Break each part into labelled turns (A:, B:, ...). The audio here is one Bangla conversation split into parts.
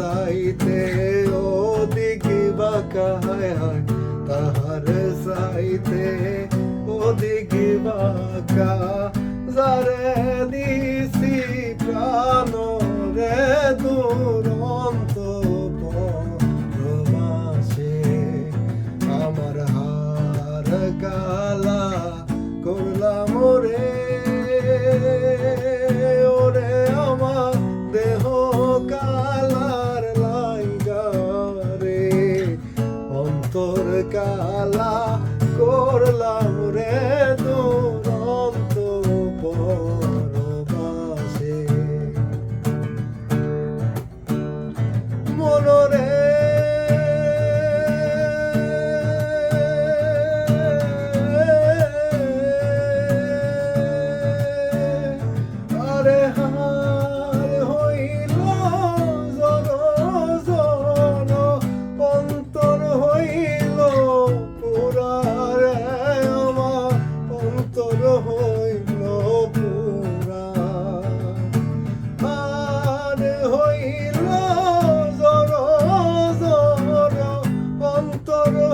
A: সাইতে ওদিক বাঁকা হায় হায় তাহার সাইতে ওদিক বাকা। যারে দিছি কালা করলাম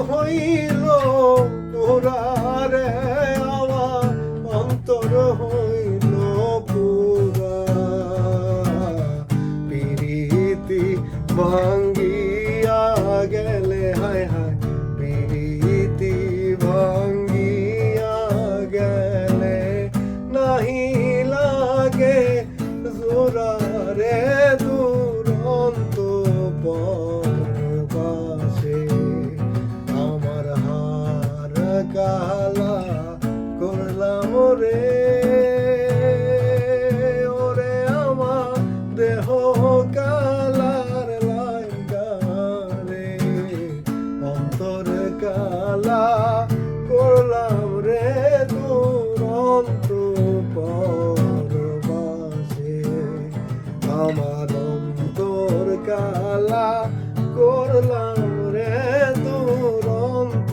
A: হইল পুরারে কালা করলাম রে আমার দেহ কালা করলাম রে দুরন্ত পরবাসে। আমার কালা করলাম রে দুরন্ত